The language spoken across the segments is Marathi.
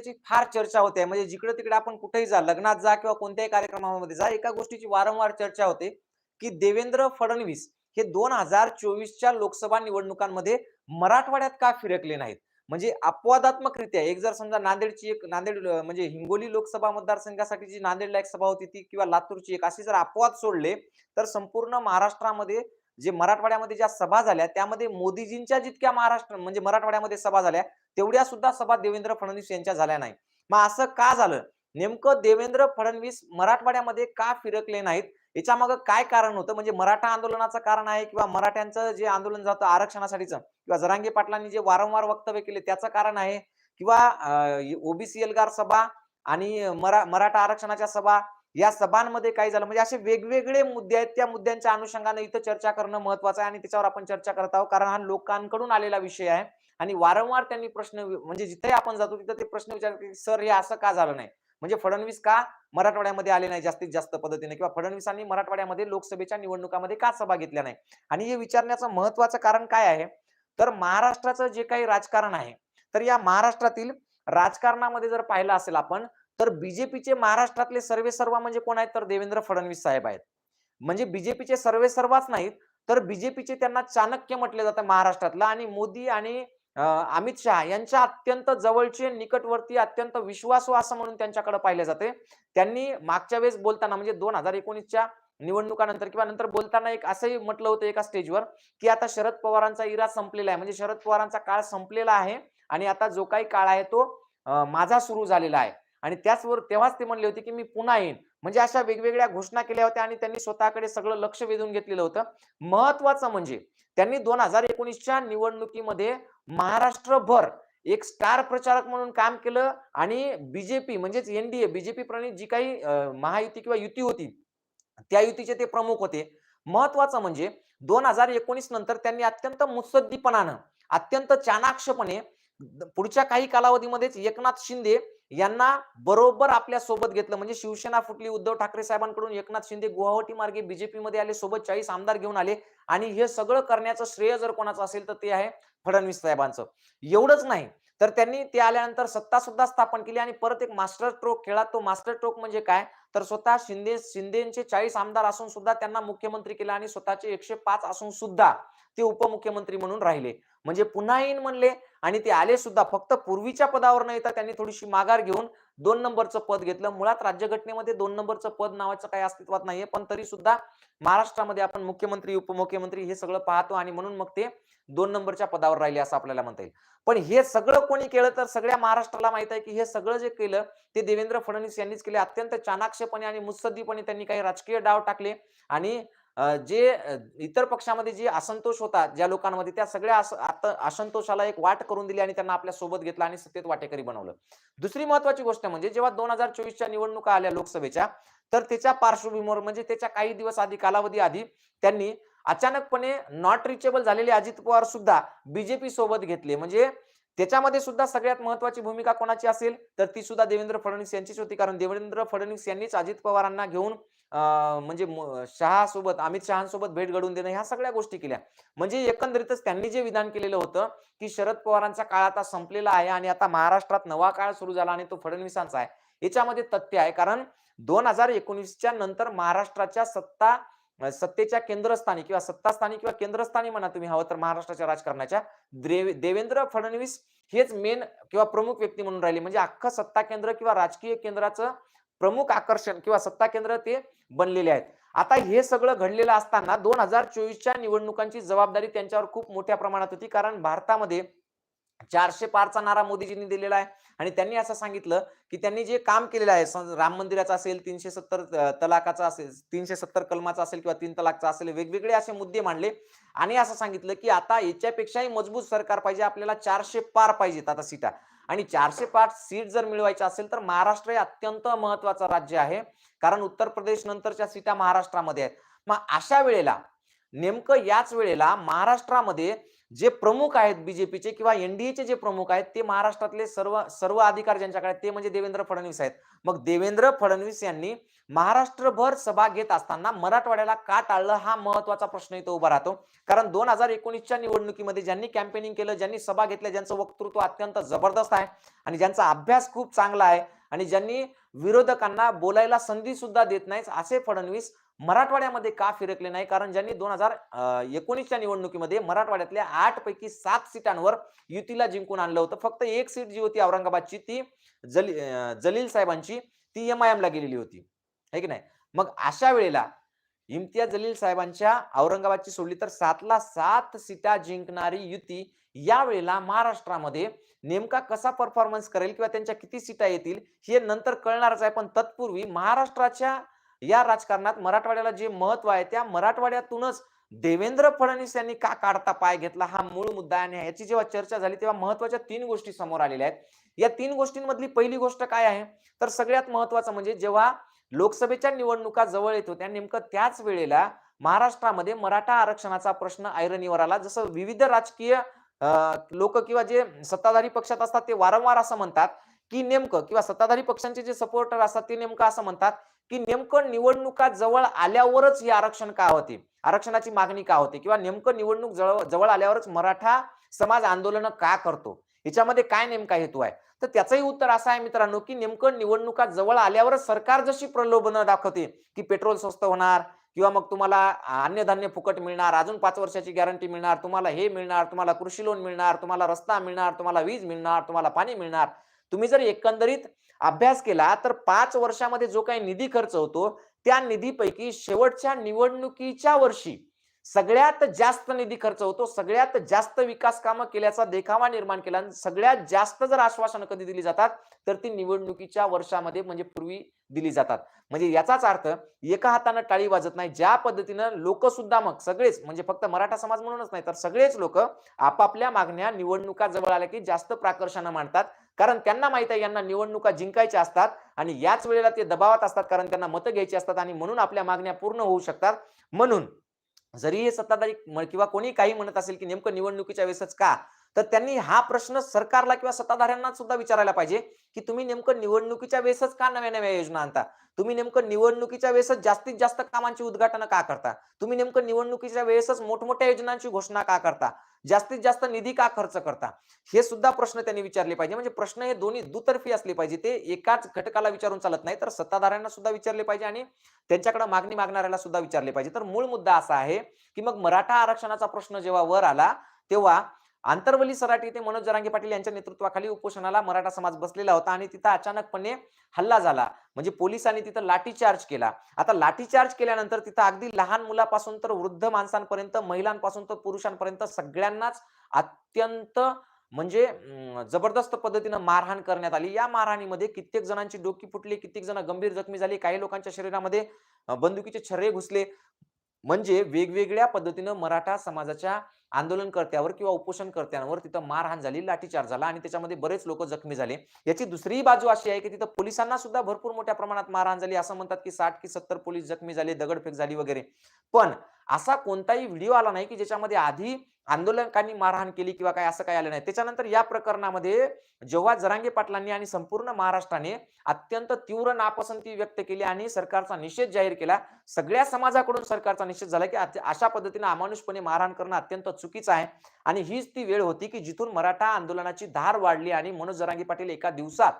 त्याची फार चर्चा होते. म्हणजे जिकडे तिकडे आपण कुठेही जा लग्नात जा किंवा कोणत्याही कार्यक्रमामध्ये जा एका गोष्टीची वारंवार चर्चा होते की देवेंद्र फडणवीस हे दोन हजार चोवीसच्या लोकसभा निवडणुकांमध्ये मराठवाड्यात का फिरकले नाहीत? म्हणजे अपवादात्मकरित्या एक जर समजा नांदेडची एक नांदेड म्हणजे हिंगोली लोकसभा मतदारसंघासाठी जी नांदेडला एक सभा होती ती किंवा लातूरची एक अशी जर अपवाद सोडले तर संपूर्ण महाराष्ट्रामध्ये जे मराठवाड्यामध्ये ज्या सभा झाल्या त्यामध्ये मोदीजींच्या जितक्या महाराष्ट्र म्हणजे मराठवाड्यामध्ये सभा झाल्या तेवढ्या सुद्धा सभा देवेंद्र फडणवीस यांच्या झाल्या नाही मग असं का झालं? नेमकं देवेंद्र फडणवीस मराठवाड्यामध्ये का फिरकले नाहीत? याच्या मागे काय कारण होतं? म्हणजे मराठा आंदोलनाचं कारण आहे किंवा मराठ्यांचं जे आंदोलन जातं आरक्षणासाठीचं किंवा जरांगे पाटलांनी जे वारंवार वक्तव्य केले त्याचं कारण आहे? किंवा ओबीसी एल्गार सभा आणि मरा मराठा आरक्षणाच्या सभा या सभांमध्ये काय झालं? म्हणजे असे वेगवेगळे मुद्दे आहेत. त्या मुद्द्यांच्या अनुषंगाने इथं चर्चा करणं महत्वाचं आहे आणि त्याच्यावर आपण चर्चा करत आहोत. कारण हा लोकांकडून आलेला विषय आहे आणि वारंवार त्यांनी प्रश्न म्हणजे जिथे आपण जातो तिथे ते प्रश्न विचारतात की सर हे असं का झालं नाही? म्हणजे फडणवीस का मराठवाड्यामध्ये आले नाही जास्तीत जास्त पद्धतीने? किंवा फडणवीसांनी मराठवाड्यामध्ये लोकसभेच्या निवडणुकामध्ये का सभा घेतल्या नाही? आणि हे विचारण्याचं महत्वाचं कारण काय आहे? तर महाराष्ट्राचं जे काही राजकारण आहे तर या महाराष्ट्रातील राजकारणामध्ये जर पाहिलं असेल आपण तर बीजेपीचे महाराष्ट्रातले सर्वे सर्व म्हणजे कोण आहेत? तर देवेंद्र फडणवीस साहेब आहेत. म्हणजे बीजेपीचे सर्वे सर्वाच नाहीत तर बीजेपीचे त्यांना चाणक्य म्हटले जातं महाराष्ट्रातलं आणि मोदी आणि अमित शहा यांच्या अत्यंत जवळचे निकटवर्ती अत्यंत विश्वासू असं म्हणून त्यांच्याकडे पाहिले जाते. त्यांनी मागच्या वेळेस बोलताना म्हणजे दोन हजार एकोणीसच्या निवडणुकानंतर किंवा नंतर बोलताना एक असंही म्हटलं होतं एका स्टेजवर की आता शरद पवारांचा इरा संपलेला आहे. म्हणजे शरद पवारांचा काळ संपलेला आहे आणि आता जो काही काळ आहे तो माझा सुरू झालेला आहे. आणि त्याचवर तेव्हाच ते म्हणले होते की मी पुन्हा येईन. म्हणजे अशा वेगवेगळ्या घोषणा केल्या होत्या आणि त्यांनी स्वतःकडे सगळं लक्ष वेधून घेतलेलं होतं. महत्वाचं म्हणजे त्यांनी दोन हजार एकोणीसच्या निवडणुकीमध्ये महाराष्ट्रभर एक स्टार प्रचारक म्हणून काम केलं आणि बीजेपी म्हणजेच एनडीए बीजेपी प्रणित जी काही महायुती किंवा युती होती त्या युतीचे ते प्रमुख होते. महत्वाचं म्हणजे दोन हजार एकोणीस नंतर त्यांनी अत्यंत मुत्सद्दीपणानं अत्यंत चाणाक्षपणे पुढच्या काही कालावधीमध्येच एकनाथ शिंदे यांना बरोबर आपल्यासोबत घेतलं. म्हणजे शिवसेना फुटली उद्धव ठाकरे साहेबांकडून एकनाथ शिंदे गुवाहाटी मार्गे बीजेपी मध्ये आले सोबत चाळीस आमदार घेऊन आले. आणि हे सगळं करण्याचं श्रेय जर कोणाचं असेल तर ते आहे फडणवीस साहेबांचं. एवढंच नाही तर त्यांनी ते आल्यानंतर सत्ता सुद्धा स्थापन केली आणि परत एक मास्टर स्ट्रोक खेळा तो मास्टर स्ट्रोक म्हणजे काय? तर स्वतः शिंदे शिंदेचे चाळीस आमदार असून सुद्धा त्यांना मुख्यमंत्री केलं आणि स्वतःचे एकशे पाच असून सुद्धा ते उपमुख्यमंत्री म्हणून राहिले. म्हणजे पुन्हा येईन म्हणले आणि ते आले सुद्धा फक्त पूर्वीच्या पदावर न येता त्यांनी थोडीशी माघार घेऊन दोन नंबरचं पद घेतलं. मुळात राज्यघटनेमध्ये दोन नंबरचं पद नावाचं काही अस्तित्वात नाहीये पण तरी सुद्धा महाराष्ट्रामध्ये आपण मुख्यमंत्री उपमुख्यमंत्री हे सगळं पाहतो आणि म्हणून मग ते दोन नंबरच्या पदावर राहिले असं आपल्याला म्हणता येईल. पण हे सगळं कोणी केलं तर सगळ्या महाराष्ट्राला माहीत आहे की हे सगळं जे केलं ते देवेंद्र फडणवीस यांनीच केले. अत्यंत चाणाक्षपणे आणि मुत्सद्दीपणे त्यांनी काही राजकीय डाव टाकले आणि जे इतर पक्षामध्ये जे असंतोष होता ज्या लोकांमध्ये त्या सगळ्या असंतोषाला एक वाट करून दिली आणि त्यांना आपल्यासोबत घेतलं आणि सत्तेत वाटेकरी बनवलं. दुसरी महत्वाची गोष्ट म्हणजे जेव्हा दोन हजार चोवीसच्या निवडणुका आल्या लोकसभेच्या तर त्याच्या पार्श्वभूमीवर म्हणजे त्याच्या काही दिवस आधी कालावधी आधी त्यांनी अचानकपणे नॉट रिचेबल झालेले अजित पवार सुद्धा बीजेपी सोबत घेतले. म्हणजे त्याच्यामध्ये सुद्धा सगळ्यात महत्वाची भूमिका कोणाची असेल? तर ती सुद्धा देवेंद्र फडणवीस यांचीच होती. कारण देवेंद्र फडणवीस यांनीच अजित पवारांना घेऊन म्हणजे शहा सोबत अमित शहासोबत भेट घडवून देणं ह्या सगळ्या गोष्टी केल्या. म्हणजे एकंदरीतच त्यांनी जे विधान केलेलं होतं की शरद पवारांचा काळ आता संपलेला आहे आणि आता महाराष्ट्रात नवा काळ सुरू झाला आणि तो फडणवीसांचा आहे. याच्यामध्ये तथ्य आहे कारण दोन हजार एकोणीसच्या नंतर महाराष्ट्राच्या सत्ता सत्तेच्या केंद्रस्थानी किंवा सत्तास्थानी किंवा केंद्रस्थानी म्हणा तुम्ही हवं तर महाराष्ट्राच्या राजकारणाच्या देवेंद्र फडणवीस हेच मेन किंवा प्रमुख व्यक्ती म्हणून राहिले. म्हणजे अख्खं सत्ता केंद्र किंवा राजकीय केंद्राचं प्रमुख आकर्षण किंवा सत्ता केंद्र ते बनलेले आहेत. आता हे सगळं घडलेलं असताना दोन हजार चोवीसच्या निवडणुकांची जबाबदारी त्यांच्यावर खूप मोठ्या प्रमाणात होती. कारण भारतामध्ये चारशे पारचा नारा मोदीजींनी दिलेला आहे. आणि त्यांनी असं सांगितलं की त्यांनी जे काम केलेलं आहे राम मंदिराचं असेल तीनशे सत्तर तलाकाचा असेल तीनशे सत्तर कलमाचा असेल किंवा तीन तलाकचा असेल वेगवेगळे असे मुद्दे मांडले. आणि असं सांगितलं की आता याच्यापेक्षाही मजबूत सरकार पाहिजे आपल्याला चारशे पार पाहिजेत आता सीटा. आणि चारशे पाच सीट जर मिळवायची असेल तर महाराष्ट्र हे अत्यंत महत्वाचं राज्य आहे. कारण उत्तर प्रदेश नंतरच्या सीटा महाराष्ट्रामध्ये आहेत. मग अशा वेळेला नेमकं याच वेळेला महाराष्ट्रामध्ये जे प्रमुख आहेत बीजेपीचे किंवा एनडीएचे जे प्रमुख आहेत ते महाराष्ट्रातले सर्व सर्व अधिकार ज्यांच्याकडे ते म्हणजे देवेंद्र फडणवीस आहेत. मग देवेंद्र फडणवीस यांनी महाराष्ट्रभर सभा घेत असताना मराठवाड्याला का टाळलं? हा महत्त्वाचा प्रश्न इथं उभा राहतो. कारण दोन हजार एकोणीसच्या निवडणुकीमध्ये ज्यांनी कॅम्पेनिंग केलं ज्यांनी सभा घेतल्या ज्यांचं वक्तृत्व अत्यंत जबरदस्त आहे आणि ज्यांचा अभ्यास खूप चांगला आहे आणि ज्यांनी विरोधकांना बोलायला संधी सुद्धा देत नाही असे फडणवीस मराठवाड्यामध्ये का फिरकले नाही? कारण ज्यांनी दोन हजार एकोणीसच्या निवडणुकीमध्ये मराठवाड्यातल्या आठ पैकी सात सीटांवर युतीला जिंकून आणलं होतं. फक्त एक सीट जी होती औरंगाबादची ती जली जलील साहेबांची ती एम आय गेलेली होती. है की नाही? मग अशा वेळेला इम्तियाज जलील साहेबांच्या औरंगाबादची सोडली तर सातला सात सीटा जिंकणारी युती या वेळेला महाराष्ट्रामध्ये नेमका कसा परफॉर्मन्स करेल किंवा त्यांच्या किती सीटा येतील हे नंतर कळणारच आहे. पण तत्पूर्वी महाराष्ट्राच्या या राजकारणात मराठवाड्याला जे महत्त्व आहे त्या मराठवाड्यातूनच देवेंद्र फडणवीस यांनी का काढता पाय घेतला हा मूळ मुद्दा आणि याची जेव्हा चर्चा झाली तेव्हा महत्त्वाच्या तीन गोष्टी समोर आलेल्या आहेत. या तीन गोष्टींमधली पहिली गोष्ट काय आहे? तर सगळ्यात महत्वाचं म्हणजे जेव्हा लोकसभेच्या निवडणुका जवळ येत होत्या नेमकं त्याच वेळेला महाराष्ट्रामध्ये मराठा आरक्षणाचा प्रश्न ऐरणीवर आला. जसं विविध राजकीय लोक किंवा जे सत्ताधारी पक्षात असतात ते वारंवार असं म्हणतात की नेमकं किंवा सत्ताधारी पक्षांचे जे सपोर्टर असतात ते नेमकं असं म्हणतात की नेमकं निवडणुका जवळ आल्यावरच हे आरक्षण का होते? आरक्षणाची मागणी का होते? किंवा नेमकं निवडणूक जवळ जवळ आल्यावरच मराठा समाज आंदोलन का करतो? याच्यामध्ये काय नेमका हेतू आहे? तर त्याचंही उत्तर असं आहे मित्रांनो की नेमकं निवडणुका जवळ आल्यावरच सरकार जशी प्रलोभनं दाखवते की पेट्रोल स्वस्त होणार किंवा मग तुम्हाला अन्नधान्य फुकट मिळणार अजून पाच वर्षाची गॅरंटी मिळणार तुम्हाला हे मिळणार तुम्हाला कृषी लोन मिळणार तुम्हाला रस्ता मिळणार तुम्हाला वीज मिळणार तुम्हाला पाणी मिळणार. तुम्ही जर एकंदरीत अभ्यास केला तर पाच वर्षामध्ये जो काही निधी खर्च होतो त्या निधीपैकी शेवटच्या निवडणुकीच्या वर्षी सगळ्यात जास्त निधी खर्च होतो सगळ्यात जास्त विकास कामं केल्याचा देखावा निर्माण केला आणि सगळ्यात जास्त जर आश्वासनं कधी दिली जातात तर ती निवडणुकीच्या वर्षामध्ये म्हणजे पूर्वी दिली जातात. म्हणजे याचाच अर्थ एका हातानं टाळी वाजत नाही ज्या पद्धतीनं लोक सुद्धा मग सगळेच म्हणजे फक्त मराठा समाज म्हणूनच नाही तर सगळेच लोक आपापल्या मागण्या निवडणुका जवळ आल्या की जास्त प्राकर्षानं मांडतात. कारण त्यांना माहीत आहे यांना निवडणुका जिंकायच्या असतात आणि याच वेळेला ते दबावात असतात कारण त्यांना मतं घ्यायची असतात आणि म्हणून आपल्या मागण्या पूर्ण होऊ शकतात. म्हणून जरी हे सत्ताधारी किंवा कोणी काही म्हणत असेल की नेमकं निवडणुकीच्या वेळेसच का? तर त्यांनी हा प्रश्न सरकारला किंवा सत्ताधाऱ्यांना सुद्धा विचारायला पाहिजे की तुम्ही नेमकं निवडणुकीच्या वेळेसच का नव्या नव्या योजना आणता? तुम्ही नेमकं निवडणुकीच्या वेळेसच जास्तीत जास्त कामांची उद्घाटन का करता? तुम्ही नेमकं निवडणुकीच्या वेळेसच मोठमोठ्या योजनांची घोषणा का करता? जास्तीत जास्त निधी का खर्च करता? हे सुद्धा प्रश्न त्यांनी विचारले पाहिजे. म्हणजे प्रश्न हे दोन्ही दुतर्फी असले पाहिजे. ते एकाच घटकाला विचारून चालत नाही तर सत्ताधाऱ्यांना सुद्धा विचारले पाहिजे आणि त्यांच्याकडे मागणी मागणाऱ्याला सुद्धा विचारले पाहिजे. तर मूळ मुद्दा असा आहे की मग मराठा आरक्षणाचा प्रश्न जेव्हा वर आला तेव्हा आंतरवली सराटी येथे मनोज जरांगे पाटील यांच्या नेतृत्वाखाली उपोषणाला मराठा समाज बसलेला होता आणि तिथं अचानकपणे हल्ला झाला. म्हणजे पोलिसांनी तिथं लाठीचार्ज केला. आता लाठीचार्ज केल्यानंतर तिथं अगदी लहान मुलापासून तर वृद्ध माणसांपर्यंत महिलांपासून तर पुरुषांपर्यंत सगळ्यांनाच अत्यंत म्हणजे जबरदस्त पद्धतीनं मारहाण करण्यात आली. या मारहाणीमध्ये कित्येक जणांची डोकी फुटली कित्येक जण गंभीर जखमी झाली काही लोकांच्या शरीरामध्ये बंदुकीचे छर्रे घुसले. म्हणजे वेगवेगळ्या पद्धतीनं मराठा समाजाच्या आंदोलनकर्त्यावर किंवा उपोषणकर्त्यांवर तिथं मारहाण झाली लाठीचार झाला आणि त्याच्यामध्ये बरेच लोक जखमी झाले. याची दुसरी बाजू अशी आहे की तिथं पोलिसांना सुद्धा भरपूर मोठ्या प्रमाणात मारहाण झाली. असं म्हणतात की साठ की सत्तर पोलीस जखमी झाले दगडफेक झाली वगैरे. पण असा कोणताही व्हिडिओ आला नाही की ज्याच्यामध्ये आधी आंदोलकांनी मारहाण केली किंवा काय असं काही आलं नाही. त्याच्यानंतर या प्रकरणामध्ये जेव्हा जरांगे पाटलांनी आणि संपूर्ण महाराष्ट्राने अत्यंत तीव्र नापसंती व्यक्त केली आणि सरकारचा निषेध जाहीर केला सगळ्या समाजाकडून सरकारचा निषेध झाला की अशा पद्धतीने अमानुषपणे मारहाण करणं अत्यंत चुकीचं आहे. आणि हीच ती वेळ होती की जिथून मराठा आंदोलनाची धार वाढली आणि मनोज जरांगे पाटील एका दिवसात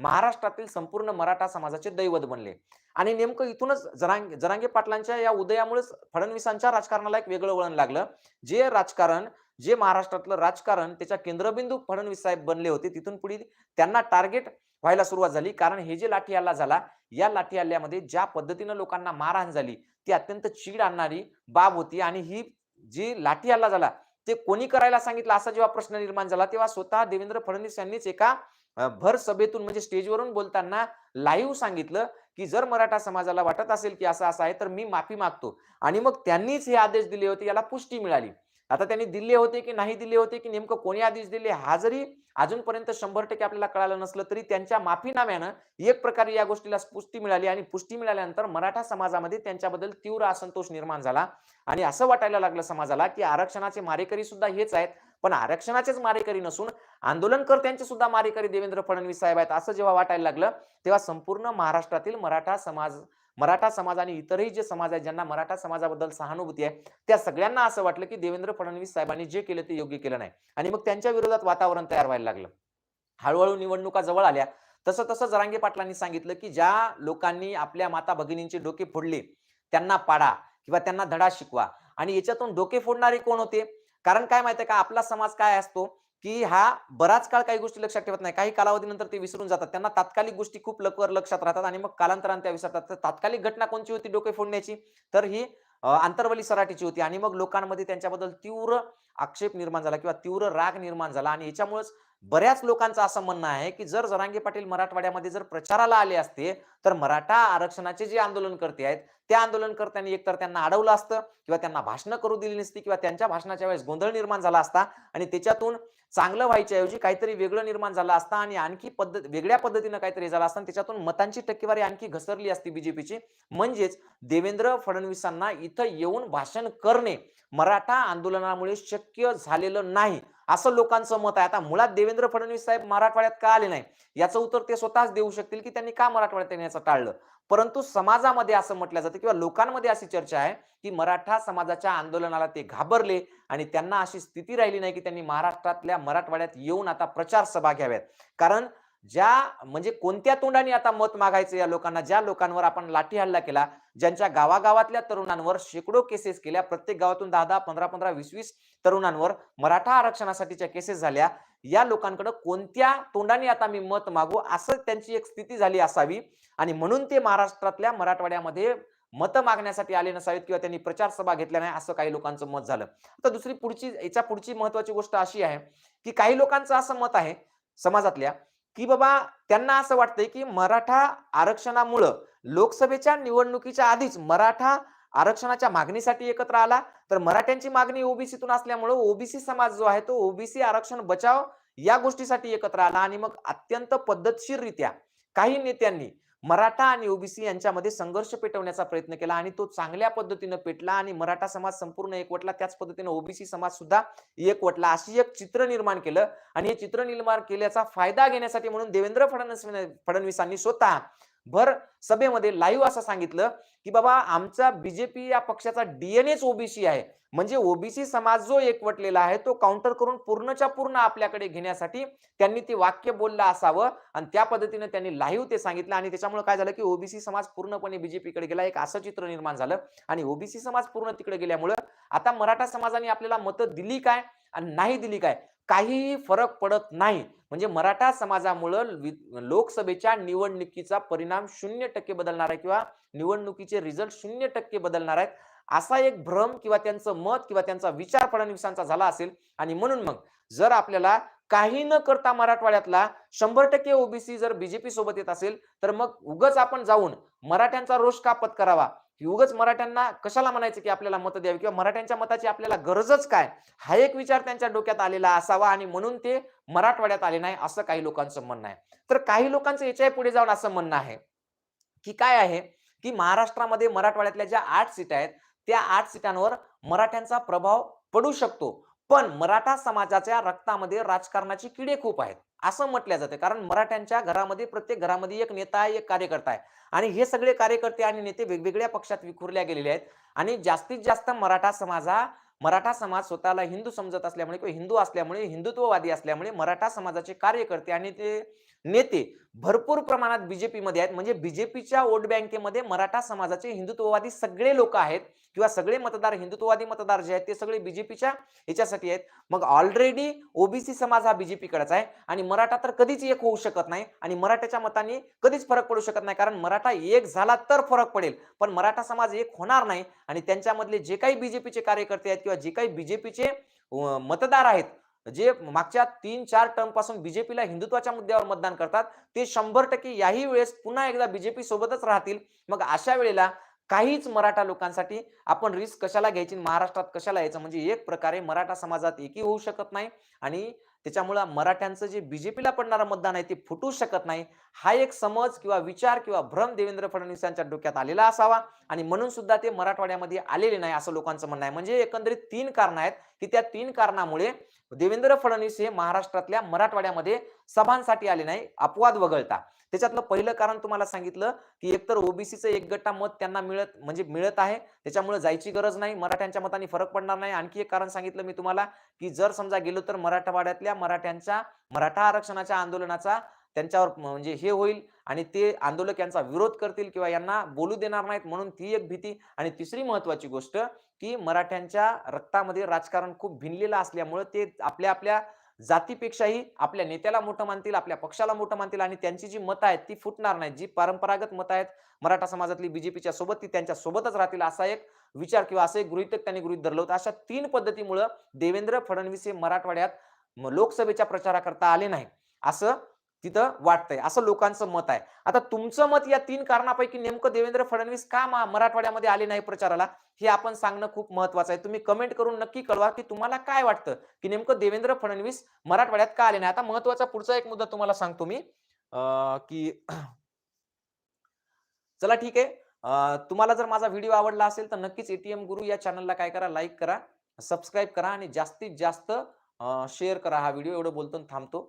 महाराष्ट्रातील संपूर्ण मराठा समाजाचे दैवत बनले. आणि नेमकं इथूनच जरांगे जरांगे पाटलांच्या या उदयामुळेच फडणवीसांच्या राजकारणाला एक वेगळं वळण लागलं. जे राजकारण जे महाराष्ट्रातलं राजकारण त्याच्या केंद्रबिंदू फडणवीस साहेब बनले होते तिथून पुढे त्यांना टार्गेट व्हायला सुरुवात झाली. कारण हे जे लाठी हल्ला झाला या लाठी हल्ल्यामध्ये ज्या पद्धतीनं लोकांना मारहाण झाली ती अत्यंत चीड आणणारी बाब होती. आणि ही जी लाठी हल्ला झाला ते कोणी करायला सांगितलं? असा जेव्हा प्रश्न निर्माण झाला तेव्हा स्वतः देवेंद्र फडणवीस यांनीच एका भर सभेतून म्हणजे स्टेजवरून बोलताना लाईव्ह सांगितलं की जर मराठा समाजाला वाटत असेल की असं असं आहे तर मी माफी मागतो. आणि मग त्यांनीच हे आदेश दिले होते याला पुष्टी मिळाली. आता त्यांनी दिले होते की नाही दिले होते की नेमकं कोणी आदेश दिले हा जरी अजूनपर्यंत शंभर टक्के आपल्याला कळालं नसलं तरी त्यांच्या माफीनाम्यानं एक प्रकारे या गोष्टीला पुष्टी मिळाली. आणि पुष्टी मिळाल्यानंतर मराठा समाजामध्ये त्यांच्याबद्दल तीव्र असंतोष निर्माण झाला. आणि असं वाटायला लागलं समाजाला की आरक्षणाचे मारेकरी सुद्धा हेच आहेत. पण आरक्षणाचेच मारेकरी नसून आंदोलनकर्त्यांचे सुद्धा मारेकरी देवेंद्र फडणवीस साहेब आहेत. असं जेव्हा वाटायला लागलं तेव्हा संपूर्ण महाराष्ट्रातील मराठा समाज मराठा समाज आणि इतरही जे समाज आहेत ज्यांना मराठा समाजाबद्दल सहानुभूती आहे त्या सगळ्यांना असं वाटलं की देवेंद्र फडणवीस साहेबांनी जे केलं ते योग्य केलं नाही. आणि मग त्यांच्या विरोधात वातावरण तयार व्हायला लागलं. हळूहळू निवडणुका जवळ आल्या. तसं तसं जरांगे पाटलांनी सांगितलं की ज्या लोकांनी आपल्या माता भगिनींचे डोके फोडले त्यांना पाडा किंवा त्यांना धडा शिकवा. आणि याच्यातून डोके फोडणारे कोण होते? कारण काय माहितीये का? आपला समाज काय असतो की हा बराच काळ काही गोष्टी लक्षात ठेवत नाही. काही कालावधीनंतर ते विसरून जातात. त्यांना तात्कालिक गोष्टी खूप लवकर लक्षात राहतात आणि मग कालांतराने त्या विसरतात. तर तात्कालिक घटना कोणची होती डोके फोडण्याची? तर ही आंतरवली सराटीची होती आणि मग लोकांमध्ये त्यांच्याबद्दल तीव्र आक्षेप निर्माण झाला किंवा तीव्र राग निर्माण झाला आणि याच्यामुळेच बऱ्याच लोकांचं असं म्हणणं आहे की जर जरांगे पाटील मराठवाड्यामध्ये जर प्रचाराला आले असते तर मराठा आरक्षणाचे जे आंदोलनकर्ते आहेत त्या आंदोलनकर्त्यांनी एकतर त्यांना अडवलं असतं किंवा त्यांना भाषणं करू दिली नसती किंवा त्यांच्या भाषणाच्या वेळेस गोंधळ निर्माण झाला असता आणि त्याच्यातून चांगलं व्हायच्याऐवजी काहीतरी वेगळं निर्माण झालं असतं आणि आणखी पद्धत वेगळ्या पद्धतीनं काहीतरी झालं असतं आणि त्याच्यातून मतांची टक्केवारी आणखी घसरली असती बीजेपीची म्हणजेच देवेंद्र फडणवीसांना इथं येऊन भाषण करणे मराठा आंदोलनामुळे शक्य झालेलं नाही. असं लोकांचं मत आहे. आता मुळात देवेंद्र फडणवीस साहेब मराठवाड्यात का आले नाही? याचं उत्तर ते स्वतःच देऊ शकतील की त्यांनी का मराठवाड्यात येण्याचं टाळलं? परंतु समाजामध्ये असं म्हटलं जातं किंवा लोकांमध्ये अशी चर्चा आहे की मराठा समाजाच्या आंदोलनाला ते घाबरले आणि त्यांना अशी स्थिती राहिली नाही की त्यांनी महाराष्ट्रातल्या मराठवाड्यात येऊन आता प्रचार सभा घ्याव्यात. कारण ज्या म्हणजे कोणत्या तोंडाने आता मत मागायचं या लोकांना? ज्या लोकांवर आपण लाठी हल्ला केला ज्यांच्या गावागावातल्या तरुणांवर शेकडो केसेस केल्या प्रत्येक गावातून दहा दहा पंधरा पंधरा वीस वीस तरुणांवर मराठा आरक्षणासाठीच्या केसेस झाल्या या लोकांकडे कोणत्या तोंडाने आता मी मत मागू? असं त्यांची एक स्थिती झाली असावी. आणि म्हणून ते महाराष्ट्रातल्या मराठवाड्यामध्ये मत मागण्यासाठी आले नसावेत किंवा त्यांनी प्रचार सभा घेतल्या नाही असं काही लोकांचं मत झालं. आता दुसरी पुढची याच्या पुढची महत्वाची गोष्ट अशी आहे की काही लोकांचं असं मत आहे समाजातल्या की बाबा त्यांना असं वाटतंय की मराठा आरक्षणामुळं लोकसभेच्या निवडणुकीच्या आधीच मराठा आरक्षणाच्या मागणीसाठी एकत्र आला. तर मराठ्यांची मागणी ओबीसीतून असल्यामुळं ओबीसी समाज जो आहे तो ओबीसी आरक्षण बचाव या गोष्टीसाठी एकत्र आला. आणि मग अत्यंत पद्धतशीररित्या काही नेत्यांनी मराठा आणि ओबीसी यांच्यामध्ये संघर्ष पेटवण्याचा प्रयत्न केला आणि तो चांगल्या पद्धतीनं पेटला आणि मराठा समाज संपूर्ण एकवटला त्याच पद्धतीने ओबीसी समाज सुद्धा एकवटला अशी एक चित्र निर्माण केलं आणि हे चित्र निर्माण केल्याचा फायदा घेण्यासाठी म्हणून देवेंद्र फडणवीस फडणवीसांनी स्वतः भर सभेमध्ये लाईव्ह असं सांगितलं की बाबा आमचा बीजेपी या पक्षाचा डीएनएच ओबीसी आहे. म्हणजे ओबीसी समाज जो एकवटलेला आहे तो काउंटर करून पूर्णच्या पूर्ण आपल्याकडे घेण्यासाठी त्यांनी ते वाक्य बोललं असावं. आणि त्या पद्धतीने त्यांनी लाईव्ह ते सांगितलं आणि त्याच्यामुळे काय झालं की ओबीसी समाज पूर्णपणे बीजेपीकडे गेला. एक असं चित्र निर्माण झालं. आणि ओबीसी समाज पूर्ण तिकडे गेल्यामुळं आता मराठा समाजाने आपल्याला मतं दिली काय आणि नाही दिली काय? काहीही फरक पडत नाही. म्हणजे मराठा समाजामुळं लोकसभेच्या निवडणुकीचा परिणाम शून्य टक्के बदलणार आहे किंवा निवडणुकीचे रिझल्ट शून्य टक्के बदलणार आहेत असा एक भ्रम किंवा त्यांचं मत किंवा त्यांचा विचार फडणवीसांचा झाला असेल. आणि म्हणून मग जर आपल्याला काही न करता मराठवाड्यातला शंभर टक्के ओबीसी जर बीजेपी सोबत येत असेल तर मग उगच आपण जाऊन मराठ्यांचा रोष का पत्करावा की उगच मराठ्यांना कशाला म्हणायचं की आपल्याला मत द्यावी किंवा मराठ्यांच्या मताची आपल्याला गरजच काय? हा एक विचार त्यांच्या डोक्यात आलेला असावा आणि म्हणून ते मराठवाड्यात आले नाही असं काही लोकांचं म्हणणं आहे. तर काही लोकांचं याच्याही पुढे जाऊन असं म्हणणं आहे की काय आहे? की महाराष्ट्रामध्ये मराठवाड्यातल्या ज्या आठ सीट आहेत त्या आठ सीटांवर मराठ्यांचा प्रभाव पडू शकतो. पण मराठा समाजाच्या रक्तामध्ये राजकारणाची किडे खूप आहेत असं म्हटलं जाते. कारण मराठ्यांच्या घरामध्ये प्रत्येक घरामध्ये एक नेता आहे एक कार्यकर्ता आहे. आणि हे सगळे कार्यकर्ते आणि नेते वेगवेगळ्या पक्षात विखुरल्या गेलेले आहेत. आणि जास्तीत जास्त मराठा समाजा मराठा समाज स्वतःला हिंदू समजत असल्यामुळे किंवा हिंदू असल्यामुळे हिंदुत्ववादी असल्यामुळे मराठा समाजाचे कार्यकर्ते आणि ते नेते भरपूर प्रमाणात बीजेपीमध्ये आहेत. म्हणजे बीजेपीच्या वोट बँकेमध्ये मराठा समाजाचे हिंदुत्ववादी सगळे लोक आहेत किंवा सगळे मतदार हिंदुत्ववादी मतदार जे आहेत ते सगळे बीजेपीच्या याच्यासाठी आहेत. मग ऑलरेडी ओबीसी समाज हा बीजेपीकडेच आहे आणि मराठा तर कधीच एक होऊ शकत नाही आणि मराठ्याच्या मताने कधीच फरक पडू शकत नाही. कारण मराठा एक झाला तर फरक पडेल. पण मराठा समाज एक होणार नाही आणि त्यांच्यामधले जे काही बीजेपीचे कार्यकर्ते आहेत किंवा जे काही बीजेपीचे मतदार आहेत जे मागच्या तीन चार टर्मपासून बीजेपीला हिंदुत्वाच्या मुद्द्यावर मतदान करतात ते शंभर टक्के याही वेळेस पुन्हा एकदा बीजेपी सोबतच राहतील. मग अशा वेळेला काहीच मराठा लोकांसाठी आपण रिस्क कशाला घ्यायची महाराष्ट्रात कशाला यायचं? म्हणजे एक प्रकारे मराठा समाजात एकी होऊ शकत नाही आणि त्याच्यामुळं मराठ्यांचं जे बीजेपीला पडणारं मतदान आहे ते फुटू शकत नाही. हा एक समज किंवा विचार किंवा भ्रम देवेंद्र फडणवीस यांच्या डोक्यात आलेला असावा आणि म्हणून सुद्धा ते मराठवाड्यामध्ये आलेले नाही असं लोकांचं म्हणणं आहे. म्हणजे एकंदरीत तीन कारण आहेत की त्या तीन कारणामुळे देवेंद्र फडणवीस हे महाराष्ट्रातल्या मराठवाड्यामध्ये सभांसाठी आले नाही अपवाद वगळता. त्याच्यातलं पहिलं कारण तुम्हाला सांगितलं की एकतर ओबीसीचं एक गट्टा मत त्यांना मिळत म्हणजे मिळत आहे त्याच्यामुळे जायची गरज नाही मराठ्यांच्या मताने फरक पडणार नाही. आणखी एक कारण सांगितलं मी तुम्हाला की जर समजा गेलो तर मराठवाड्यातल्या मराठ्यांच्या मराठा आरक्षणाच्या आंदोलनाचा त्यांच्यावर म्हणजे हे होईल आणि ते आंदोलक यांचा विरोध करतील किंवा यांना बोलू देणार नाहीत म्हणून ती एक भीती. आणि तिसरी महत्वाची गोष्ट की मराठ्यांच्या रक्तामध्ये राजकारण खूप भिनलेलं असल्यामुळे ते आपल्या आपल्या जातीपेक्षाही आपल्या नेत्याला मोठं मानतील आपल्या पक्षाला मोठं मानतील आणि त्यांची जी मतं आहेत ती फुटणार नाहीत. जी परंपरागत मतं आहेत मराठा समाजातली बीजेपीच्या सोबत ती त्यांच्या सोबतच राहतील असा एक विचार किंवा असं एक गृहितक त्यांनी गृहित धरलं होतं. अशा तीन पद्धतीमुळं देवेंद्र फडणवीस हे मराठवाड्यात लोकसभेच्या प्रचाराकरता आले नाही असं तिथं वाटतंय. असं लोकांचं मत आहे. आता तुमचं मत या तीन कारणापैकी नेमकं देवेंद्र फडणवीस का मा- मराठवाड्यामध्ये आले नाही प्रचाराला हे आपण सांगणं खूप महत्वाचं आहे. तुम्ही कमेंट करून नक्की कळवा की तुम्हाला काय वाटतं? की नेमकं देवेंद्र फडणवीस मराठवाड्यात का आले नाही? आता महत्त्वाचा पुढचा एक मुद्दा तुम्हाला सांगतो मी अं, की चला ठीक आहे. तुम्हाला जर माझा व्हिडिओ आवडला असेल तर नक्कीच एटीएम गुरु या चॅनलला काय करा लाईक करा सबस्क्राईब करा आणि जास्तीत जास्त शेअर करा. हा व्हिडिओ एवढं बोलतो आणि थांबतो.